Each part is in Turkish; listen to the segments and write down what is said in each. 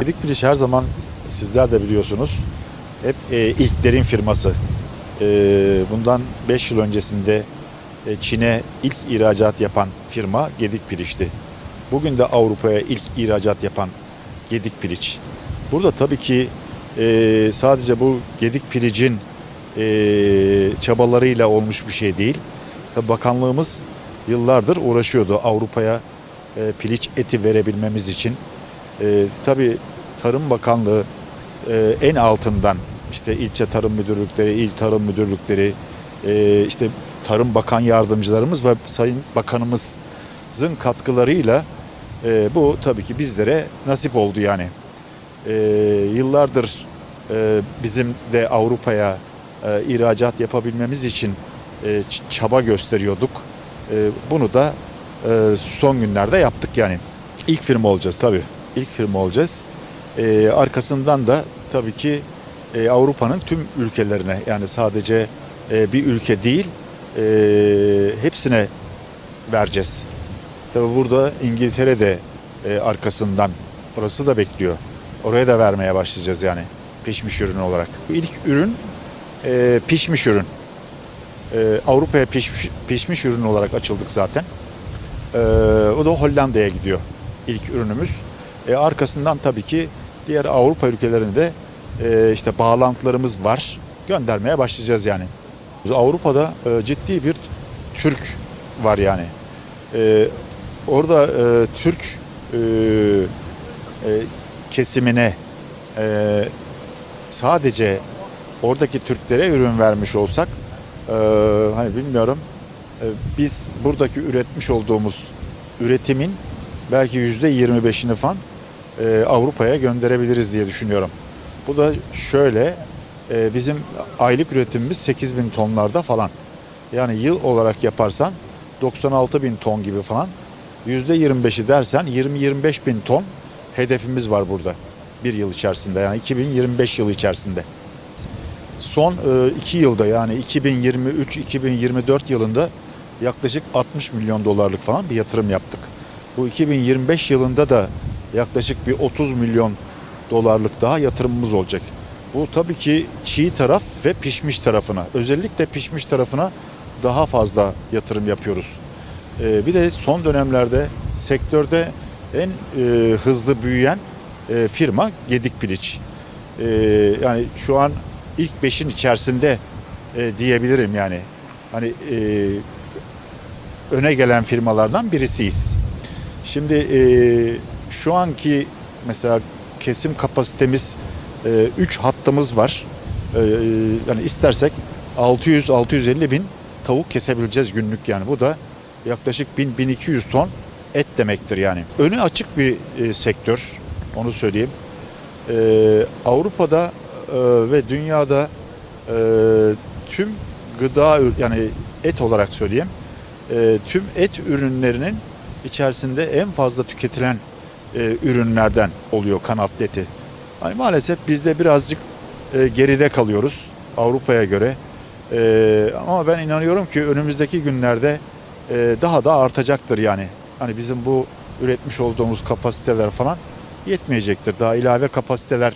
Gedik Piliç her zaman sizler de biliyorsunuz hep e, ilklerin firması. E, bundan 5 yıl öncesinde e, Çin'e ilk ihracat yapan firma Gedik Piliç'ti. Bugün de Avrupa'ya ilk ihracat yapan Gedik Piliç. Burada tabii ki e, sadece bu Gedik Piliç'in e, çabalarıyla olmuş bir şey değil. Tabii bakanlığımız yıllardır uğraşıyordu Avrupa'ya e, piliç eti verebilmemiz için. E, tabii Tarım Bakanlığı e, en altından işte ilçe tarım müdürlükleri, il tarım müdürlükleri, e, işte Tarım Bakan yardımcılarımız ve Sayın Bakanımızın katkılarıyla e, bu tabii ki bizlere nasip oldu yani. E, yıllardır e, bizim de Avrupa'ya e, ihracat yapabilmemiz için e, çaba gösteriyorduk. E, bunu da e, son günlerde yaptık yani. İlk firma olacağız tabii. İlk firma olacağız. E, arkasından da tabii ki e, Avrupa'nın tüm ülkelerine yani sadece e, bir ülke değil e, hepsine vereceğiz. Tabii burada İngiltere de e, arkasından orası da bekliyor. Oraya da vermeye başlayacağız yani pişmiş ürün olarak. Bu ilk ürün e, pişmiş ürün. E, Avrupa'ya pişmiş, pişmiş ürün olarak açıldık zaten. E, o da Hollanda'ya gidiyor ilk ürünümüz. E, arkasından tabii ki diğer Avrupa ülkelerine de e, işte bağlantılarımız var. Göndermeye başlayacağız yani. Avrupa'da e, ciddi bir Türk var yani. E, orada e, Türk e, e, kesimine e, sadece oradaki Türklere ürün vermiş olsak e, hani bilmiyorum e, biz buradaki üretmiş olduğumuz üretimin belki yüzde 25'ini falan e, Avrupa'ya gönderebiliriz diye düşünüyorum. Bu da şöyle e, bizim aylık üretimimiz 8 bin tonlarda falan. Yani yıl olarak yaparsan 96 bin ton gibi falan. Yüzde 25'i dersen 20-25 bin ton hedefimiz var burada bir yıl içerisinde yani 2025 yılı içerisinde. Son e, iki yılda yani 2023-2024 yılında yaklaşık 60 milyon dolarlık falan bir yatırım yaptık. Bu 2025 yılında da yaklaşık bir 30 milyon dolarlık daha yatırımımız olacak. Bu tabii ki çiğ taraf ve pişmiş tarafına, özellikle pişmiş tarafına daha fazla yatırım yapıyoruz. Ee, bir de son dönemlerde sektörde en e, hızlı büyüyen e, firma Gedik Piliç. Ee, yani şu an ilk beşin içerisinde e, diyebilirim yani. Hani öne gelen firmalardan birisiyiz. Şimdi şu anki mesela kesim kapasitemiz 3 hattımız var. E, yani istersek 600-650 bin tavuk kesebileceğiz günlük yani. Bu da yaklaşık 1000-1200 ton et demektir yani. Önü açık bir e, sektör. Onu söyleyeyim. E, Avrupa'da e, ve dünyada e, tüm gıda yani et olarak söyleyeyim e, tüm et ürünlerinin içerisinde en fazla tüketilen e, ürünlerden oluyor kanatlı eti. Hani maalesef bizde birazcık e, geride kalıyoruz Avrupa'ya göre. E, ama ben inanıyorum ki önümüzdeki günlerde e, daha da artacaktır yani. Hani bizim bu üretmiş olduğumuz kapasiteler falan yetmeyecektir. Daha ilave kapasiteler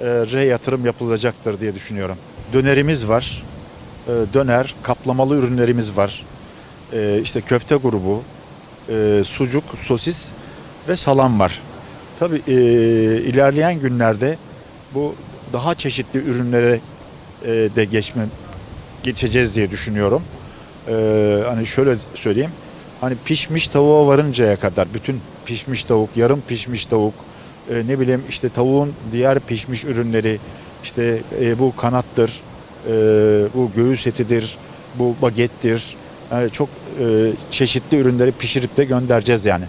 re yatırım yapılacaktır diye düşünüyorum. Dönerimiz var. E, döner, kaplamalı ürünlerimiz var. E, işte köfte grubu, e, sucuk, sosis ve salam var. Tabii e, ilerleyen günlerde bu daha çeşitli ürünlere e, de geçme geçeceğiz diye düşünüyorum. E, hani şöyle söyleyeyim. Hani pişmiş tavuğa varıncaya kadar bütün pişmiş tavuk, yarım pişmiş tavuk, e, ne bileyim işte tavuğun diğer pişmiş ürünleri, işte e, bu kanattır, e, bu göğüs etidir, bu bagettir. Yani çok e, çeşitli ürünleri pişirip de göndereceğiz yani.